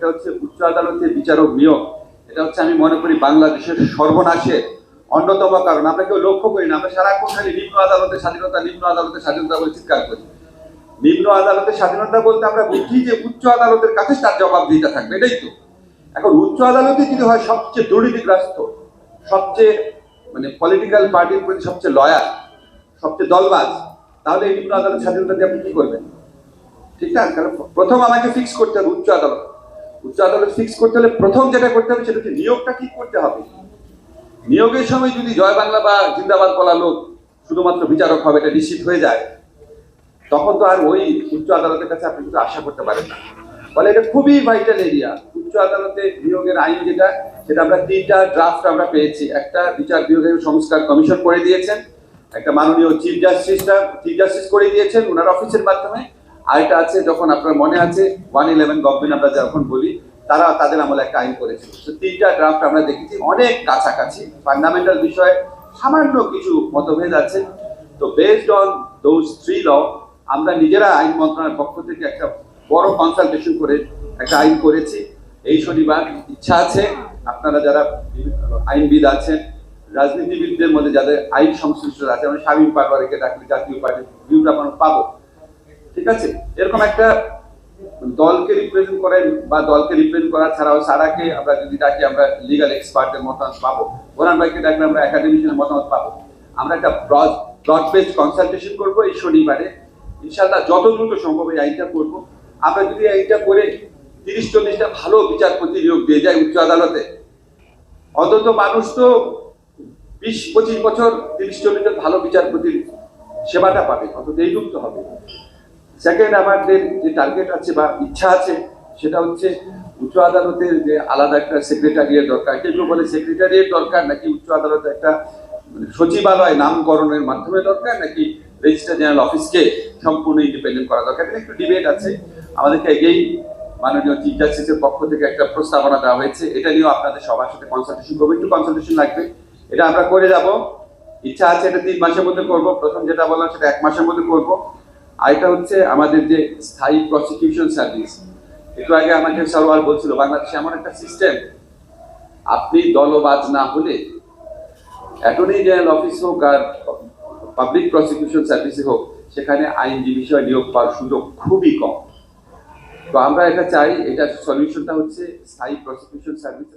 একটা হচ্ছে উচ্চ আদালতে বিচারক নিয়োগ। এটা হচ্ছে আমি মনে করি বাংলাদেশের সর্বনাশের অন্যতম কারণ। আমরা কেউ লক্ষ্য করি না, আমরা সারাক্ষণ খালি নিম্ন আদালতের স্বাধীনতা, নিম্ন আদালতের স্বাধীনতা বলে চিৎকার করি। নিম্ন আদালতের স্বাধীনতা বলতে আমরা বুঝি যে উচ্চ আদালতের কাছে তার জবাব জবাবদিহিতা থাকবে, এটাই তো। এখন উচ্চ আদালতে যদি হয় সবচেয়ে দুর্নীতিগ্রস্ত, সবচেয়ে মানে পলিটিক্যাল পার্টির প্রতি সবচেয়ে লয়াল সবচেয়ে দলবাজ, তাহলে নিম্ন আদালত স্বাধীনতা দিয়ে আপনি কি করবেন? ঠিক না? কারণ প্রথম আমাকে ফিক্স করতে হবে উচ্চ আদালত। উচ্চ আদালত ফিক্স করতে হলে প্রথম যেটা করতে হবে সেটা হচ্ছে নিয়োগটা ঠিক করতে হবে। নিয়োগের সময় যদি জয় বাংলা বা জিন্দাবাদ বলা লোক শুধুমাত্র বিচারক হবে, এটা নিশ্চিত হয়ে যায়, তখন তো আর ওই উচ্চ আদালতের কাছে আপনি কিন্তু আশা করতে পারেন না। ফলে এটা খুবই ভাইটাল এরিয়া উচ্চ আদালতে নিয়োগের আইন যেটা, সেটা আমরা তিনটা ড্রাফট আমরা পেয়েছি। একটা বিচার বিভাগের সংস্কার কমিশন করে দিয়েছেন, একটা মাননীয় চিফ জাস্টিসটা, চিফ জাস্টিস করে দিয়েছেন, ওনার অফিসের মাধ্যমে। আরেকটা আছে, যখন আপনার মনে আছে ওয়ান ইলেভেন গভর্নমেন্ট আমরা যখন বলি, তারা তাদের আমলে একটা আইন করেছিল তো তিনটা ড্রাফট আমরা দেখেছি, অনেক কাছাকাছি। ফান্ডামেন্টাল বিষয়ে সামান্য কিছু মতভেদ আছে। তো based on those three law আমরা নিজেরা আইন মন্ত্রণালয়ের পক্ষ থেকে একটা বড় কনসালটেশন করে একটা আইন করেছি। এই শনিবার ইচ্ছা আছে, আপনারা যারা আইনবিদ আছেন, রাজনীতিবিদদের মধ্যে যাদের আইন সংশ্লিষ্ট আছে, আমরা শামীম পাটোয়ারিকে ডাকলে জাতীয় পার্টির ভিউটা আমরা পাবো। ঠিক আছে? এরকম একটা দলকে রিপ্রেজেন্ট করেন বা দলকে রিপ্রেজেন্ট করা ছাড়াও সারাকে আমরা যদি ডাকি, আমরা লিগাল এক্সপার্টের মতামত পাবো। বোরান ভাইকে ডাকলে আমরা একাডেমিশনের মতামত পাবো। আমরা একটা ব্রড ব্রড বেসড কনসালটেশন করব এই শনিবারে। ইনশাল্লাহ যত দ্রুত সম্ভব এই আইনটা করব। আমরা যদি এই আইনটা করে তিরিশ চল্লিশটা ভালো বিচারপতি নিয়োগ দিয়ে যাই উচ্চ আদালতে, অন্তত মানুষ তো বিশ পঁচিশ বছর তিরিশ চল্লিশ জন ভালো বিচারপতির সেবাটা পাবে। অন্তত এইটুক তো হবে। সেকেন্ড আমাদের যে টার্গেট আছে বা ইচ্ছা আছে, সেটা হচ্ছে উচ্চ আদালতের যে আলাদা একটা সেক্রেটারিয়ের দরকার। কেউ বলে সেক্রেটারিয়ের দরকার নাকি উচ্চ আদালতে একটা মানে সচিবালয় নামকরণের মাধ্যমে দরকার নাকি রেজিস্ট্রার জেনারেল অফিসকে সম্পূর্ণ ইন্ডিপেন্ডেন্ট করা দরকার? এটা একটু ডিবেট আছে। আমাদেরকে এগেই মাননীয় চিফ জাস্টিসের পক্ষ থেকে একটা প্রস্তাবনা দেওয়া হয়েছে। এটা নিয়েও আপনাদের সবার সাথে কনসালটেশন করব। একটু কনসালটেশন লাগবে। এটা আমরা করে যাব। ইচ্ছা আছে এটা তিন মাসের মধ্যে করব। প্রথম যেটা বললাম সেটা এক মাসের মধ্যে করব। আর এটা হচ্ছে আমাদের যে স্থায়ী প্রসিকিউশন সার্ভিস একটু আগে আমাকে সরওয়ার বলছিল, বাংলাদেশে এমন একটা সিস্টেম আপনি দলবাজ না হলে অ্যাটর্নি জেনারেল অফিস হোক আর পাবলিক প্রসিকিউশন সার্ভিসে হোক, সেখানে আইনজীবী বিষয়ে নিয়োগ পাওয়ার সুযোগ খুবই কম। তো আমরা এটা চাই এটা সলিউশনটা হচ্ছে স্থায়ী প্রসিকিউশন সার্ভিস